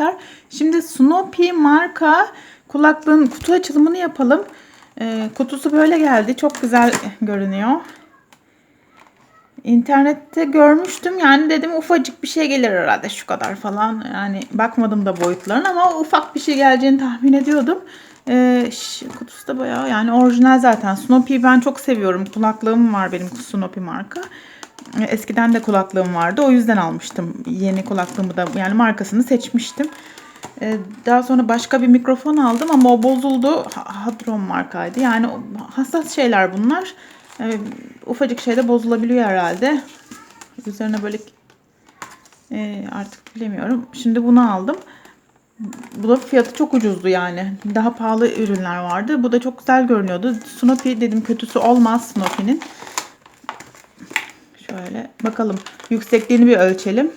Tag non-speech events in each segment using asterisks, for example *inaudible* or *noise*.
arkadaşlar. Şimdi Snoopy marka kulaklığın kutu açılımını yapalım. Ee, kutusu böyle geldi. Çok güzel görünüyor. İnternette görmüştüm. Yani dedim ufacık bir şey gelir herhalde şu kadar falan. Yani bakmadım da boyutlarına ama ufak bir şey geleceğini tahmin ediyordum. Ee, kutusu da bayağı yani orijinal zaten. Snoopy'yi ben çok seviyorum. Kulaklığım var benim Snoopy marka. Eskiden de kulaklığım vardı. O yüzden almıştım. Yeni kulaklığımı da yani markasını seçmiştim. Ee, Daha sonra başka bir mikrofon aldım ama o bozuldu. Ha- Hadron markaydı. Yani hassas şeyler bunlar. Ee, Ufacık şeyde bozulabiliyor herhalde. Üzerine böyle e, artık bilemiyorum. Şimdi bunu aldım. Bu da fiyatı çok ucuzdu yani. Daha pahalı ürünler vardı. Bu da çok güzel görünüyordu. Snoopy dedim kötüsü olmaz Snoopy'nin. Şöyle bakalım. Yüksekliğini bir ölçelim.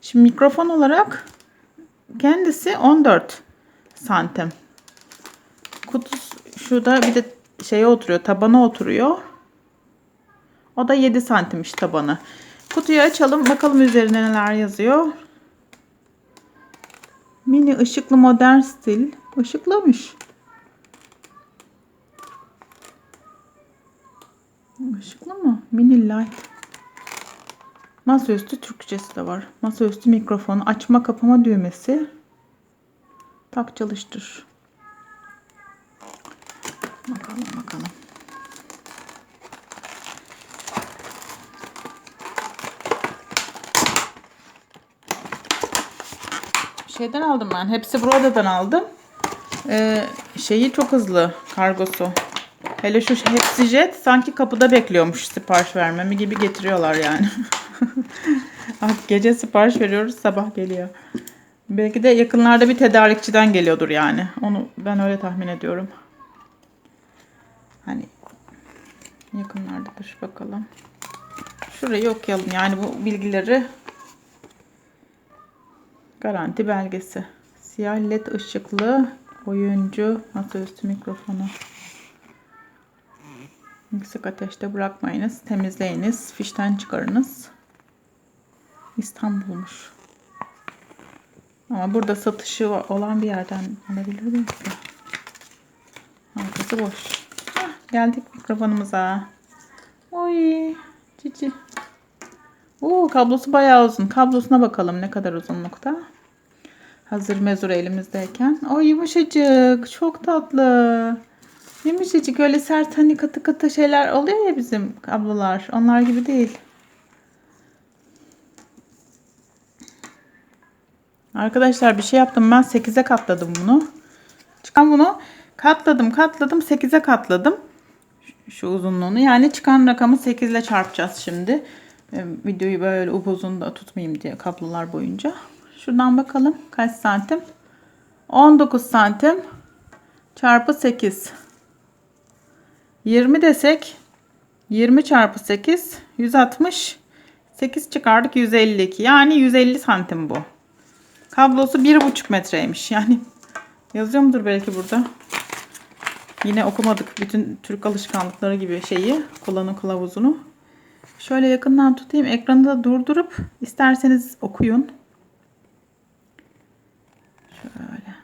Şimdi mikrofon olarak kendisi 14 santim. Kutusu şurada bir de şeye oturuyor, tabana oturuyor. O da 7 santimmiş tabanı. Kutuyu açalım bakalım üzerine neler yazıyor. Mini ışıklı modern stil. Işıklamış. Işıklı mı? Mini light. Masaüstü Türkçesi de var. Masaüstü mikrofon, açma kapama düğmesi. Tak çalıştır. Bakalım bakalım. Şeyden aldım ben. Hepsi buradan aldım. Ee, şeyi çok hızlı kargosu. Hele şu hepsi jet sanki kapıda bekliyormuş sipariş vermemi gibi getiriyorlar yani. *laughs* Gece sipariş veriyoruz sabah geliyor. Belki de yakınlarda bir tedarikçiden geliyordur yani. Onu ben öyle tahmin ediyorum. Hani yakınlardadır bakalım. Şurayı okuyalım yani bu bilgileri. Garanti belgesi. Siyah led ışıklı oyuncu masaüstü mikrofonu. Yüksek ateşte bırakmayınız. Temizleyiniz. Fişten çıkarınız. İstanbul'muş. Ama burada satışı olan bir yerden alabilir miyim? Arkası boş. Hah, geldik mikrofonumuza. Oy cici. Oo, kablosu bayağı uzun. Kablosuna bakalım ne kadar uzunlukta. Hazır mezur elimizdeyken. O yumuşacık. Çok tatlı. Yumuşacık öyle sert hani katı katı şeyler oluyor ya bizim kablolar. Onlar gibi değil. Arkadaşlar bir şey yaptım ben 8'e katladım bunu. Çıkan bunu katladım katladım 8'e katladım. Şu, uzunluğunu yani çıkan rakamı 8 ile çarpacağız şimdi. Ee, videoyu böyle upuzun da tutmayayım diye kablolar boyunca. Şuradan bakalım kaç santim. 19 santim çarpı 8. 20 desek 20 çarpı 8 160 8 çıkardık 152 yani 150 santim bu. Kablosu 1,5 metreymiş. Yani *laughs* yazıyor mudur belki burada? Yine okumadık bütün Türk alışkanlıkları gibi şeyi, kullanım kılavuzunu. Şöyle yakından tutayım. Ekranı da durdurup isterseniz okuyun. Şöyle.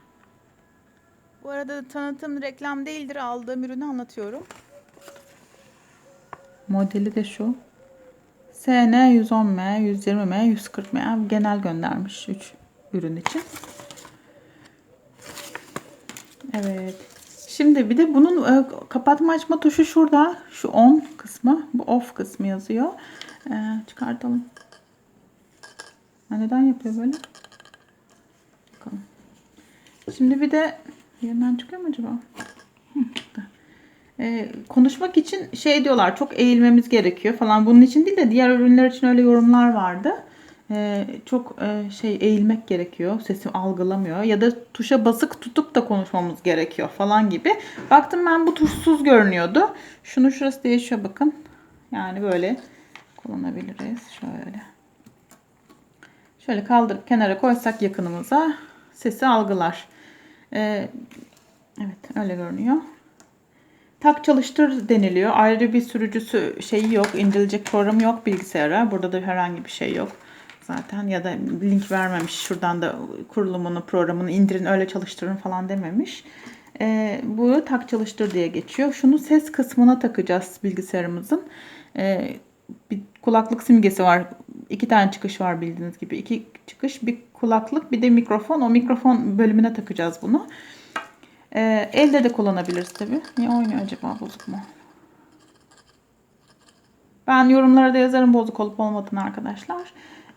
Bu arada tanıtım reklam değildir. Aldığım ürünü anlatıyorum. Modeli de şu. SN 110M, 120M, 140M genel göndermiş 3 ürün için. Evet. Şimdi bir de bunun e, kapatma açma tuşu şurada. Şu on kısmı. Bu off kısmı yazıyor. E, çıkartalım. Ha, neden yapıyor böyle? Bakalım. Şimdi bir de yerinden çıkıyor mu acaba? Hı. E, konuşmak için şey diyorlar çok eğilmemiz gerekiyor falan. Bunun için değil de diğer ürünler için öyle yorumlar vardı. E, çok e, şey eğilmek gerekiyor. Sesi algılamıyor. Ya da tuşa basık tutup da konuşmamız gerekiyor falan gibi. Baktım ben bu tuşsuz görünüyordu. Şunu şurası değişiyor bakın. Yani böyle kullanabiliriz. Şöyle. Şöyle kaldırıp kenara koysak yakınımıza sesi algılar. E, evet öyle görünüyor. Tak çalıştır deniliyor. Ayrı bir sürücüsü şeyi yok. indirilecek programı yok bilgisayara. Burada da herhangi bir şey yok. zaten ya da link vermemiş şuradan da kurulumunu programını indirin öyle çalıştırın falan dememiş. Ee, bu tak çalıştır diye geçiyor. Şunu ses kısmına takacağız bilgisayarımızın. Ee, bir kulaklık simgesi var. İki tane çıkış var bildiğiniz gibi. İki çıkış bir kulaklık bir de mikrofon. O mikrofon bölümüne takacağız bunu. Ee, elde de kullanabiliriz tabii. Niye oynuyor acaba bozuk mu? Ben yorumlara da yazarım bozuk olup olmadığını arkadaşlar.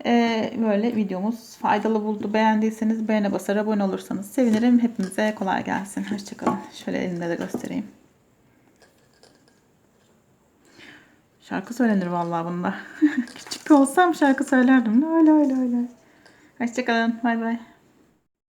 Ee, böyle videomuz faydalı buldu. Beğendiyseniz beğene basar, abone olursanız sevinirim. Hepinize kolay gelsin. Hoşçakalın. Şöyle elimde de göstereyim. Şarkı söylenir vallahi bunda. *laughs* Küçük olsam şarkı söylerdim. Öyle öyle öyle. Hoşçakalın. Bay bay.